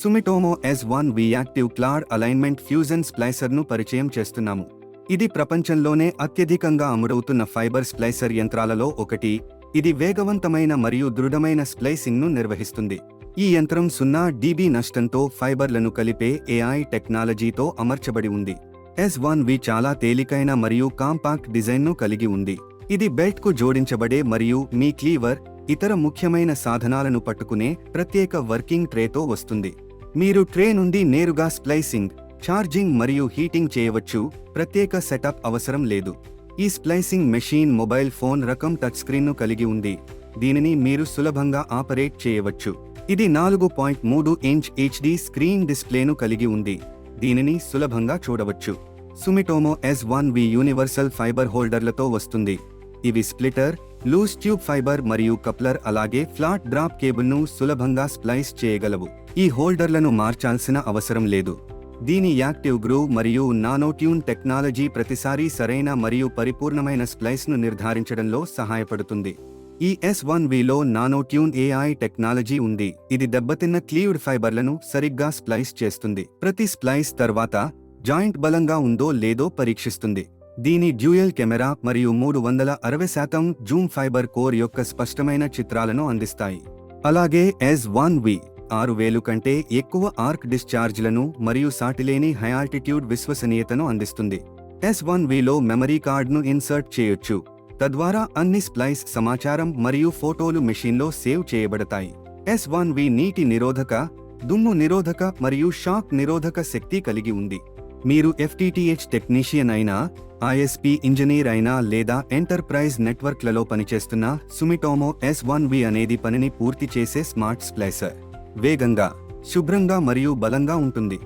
Sumitomo S one V active clad alignment fusion స్ప్లైసర్ను పరిచయం చేస్తున్నాము. ఇది ప్రపంచంలోనే అత్యధికంగా అమ్ముడవుతున్న ఫైబర్ స్ప్లైసర్ యంత్రాలలో ఒకటి. ఇది వేగవంతమైన మరియు దృఢమైన స్ప్లైసింగ్ను నిర్వహిస్తుంది. ఈ యంత్రం సున్నా డీబీ నష్టంతో ఫైబర్లను కలిపే ఏఐ టెక్నాలజీతో అమర్చబడి ఉంది. ఎస్ వన్ వి చాలా తేలికైన మరియు కాంపాక్ట్ డిజైన్ను కలిగి ఉంది. ఇది బెల్ట్కు జోడించబడే మరియు మీ క్లీవర్ ఇతర ముఖ్యమైన సాధనాలను పట్టుకునే ప్రత్యేక వర్కింగ్ ట్రేతో వస్తుంది. మీరు ట్రే నుండి నేరుగా స్ప్లైసింగ్ ఛార్జింగ్ మరియు హీటింగ్ చేయవచ్చు. ప్రత్యేక సెటప్ అవసరం లేదు. ఈ స్ప్లైసింగ్ మెషీన్ మొబైల్ ఫోన్ రకం టచ్ స్క్రీన్ను కలిగి ఉంది. దీనిని మీరు సులభంగా ఆపరేట్ చేయవచ్చు. ఇది నాలుగు పాయింట్ మూడు ఇంచ్ హెచ్డి స్క్రీన్ డిస్ప్లేను కలిగి ఉంది. దీనిని సులభంగా చూడవచ్చు. Sumitomo S one V universal fibre హోల్డర్లతో వస్తుంది. ఇవి స్ప్లిటర్ లూజ్ ట్యూబ్ ఫైబర్ మరియు కప్లర్ అలాగే ఫ్లాట్ డ్రాప్ కేబుల్ను సులభంగా స్ప్లైస్ చేయగలవు. ఈ హోల్డర్లను మార్చాల్సిన అవసరం లేదు. దీని యాక్టివ్ గ్రూ మరియు నానోట్యూన్ టెక్నాలజీ ప్రతిసారీ సరైన మరియు పరిపూర్ణమైన స్ప్లైస్ను నిర్ధారించడంలో సహాయపడుతుంది. ఈ ఎస్ వన్ విలో నానోట్యూన్ ఏఐ టెక్నాలజీ ఉంది. ఇది దెబ్బతిన్న క్లీవ్డ్ ఫైబర్లను సరిగ్గా స్ప్లైస్ చేస్తుంది. ప్రతి స్ప్లైస్ తర్వాత జాయింట్ బలంగా ఉందో లేదో పరీక్షిస్తుంది. దీని డ్యూయల్ కెమెరా మరియు మూడు వందల అరవై శాతం జూమ్ ఫైబర్ కోర్ యొక్క స్పష్టమైన చిత్రాలను అందిస్తాయి. అలాగే ఎస్ వన్ వి ఆరు వేలు కంటే ఎక్కువ ఆర్క్ డిశ్చార్జ్లను మరియు సాటిలేని హై ఆల్టిట్యూడ్ విశ్వసనీయతను అందిస్తుంది. ఎస్ వన్ విలో మెమరీ కార్డ్ను ఇన్సర్ట్ చేయొచ్చు. తద్వారా అన్ని స్ప్లైస్ సమాచారం మరియు ఫోటోలు మెషిన్లో సేవ్ చేయబడతాయి. ఎస్ వన్ వి నీటి నిరోధక దుమ్ము నిరోధక మరియు షాక్ నిరోధక శక్తి కలిగి ఉంది. మీరు ఎఫ్టిటిహెచ్ టెక్నీషియన్ అయినా ఐఎస్పి ఇంజనీర్ అయినా లేదా ఎంటర్ప్రైజ్ నెట్వర్క్లలో పనిచేస్తున్న సుమిటోమో ఎస్ వన్ వి అనేది పనిని పూర్తి చేసే స్మార్ట్ స్ప్లైసర్. వేగంగా శుభ్రంగా మరియు బలంగా ఉంటుంది.